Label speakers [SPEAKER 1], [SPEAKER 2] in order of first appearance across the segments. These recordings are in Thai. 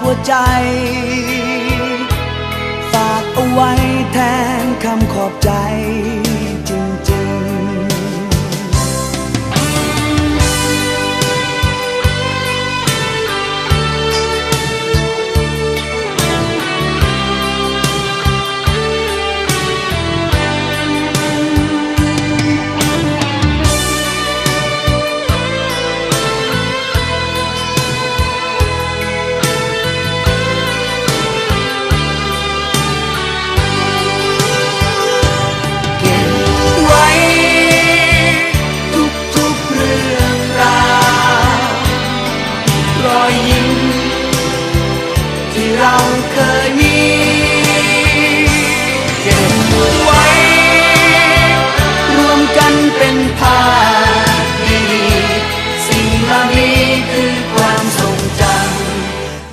[SPEAKER 1] หัวใจ ฝากเอาไว้แทนคำขอบใจ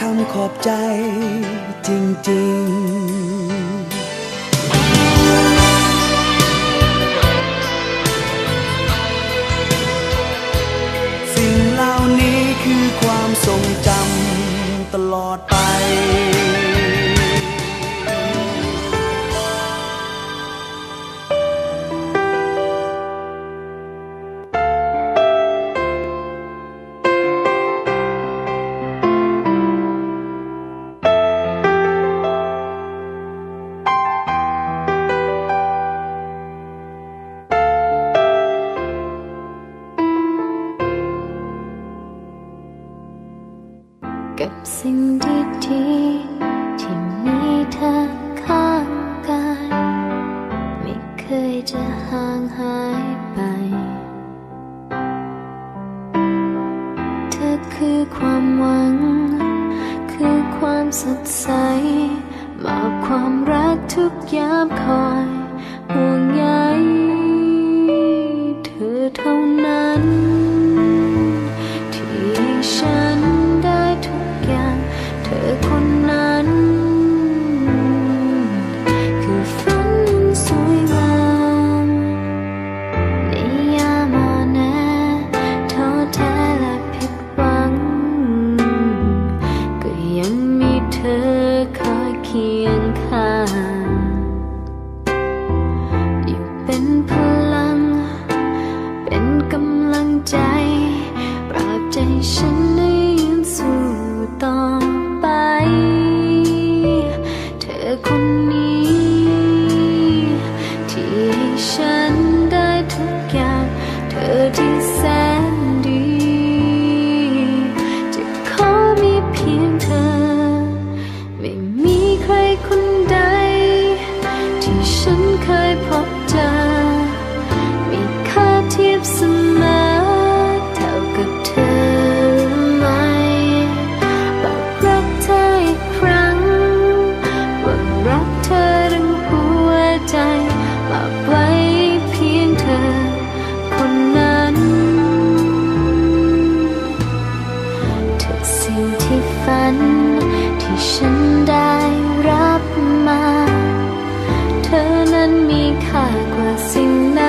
[SPEAKER 1] คำขอบใจจริงๆสิ่งเหล่านี้คือความทรงจำตลอดไป
[SPEAKER 2] สดใส มอบความรักทุกยามคอยห่วงใย Could you นั้นมีค่ากว่าสิ่งใด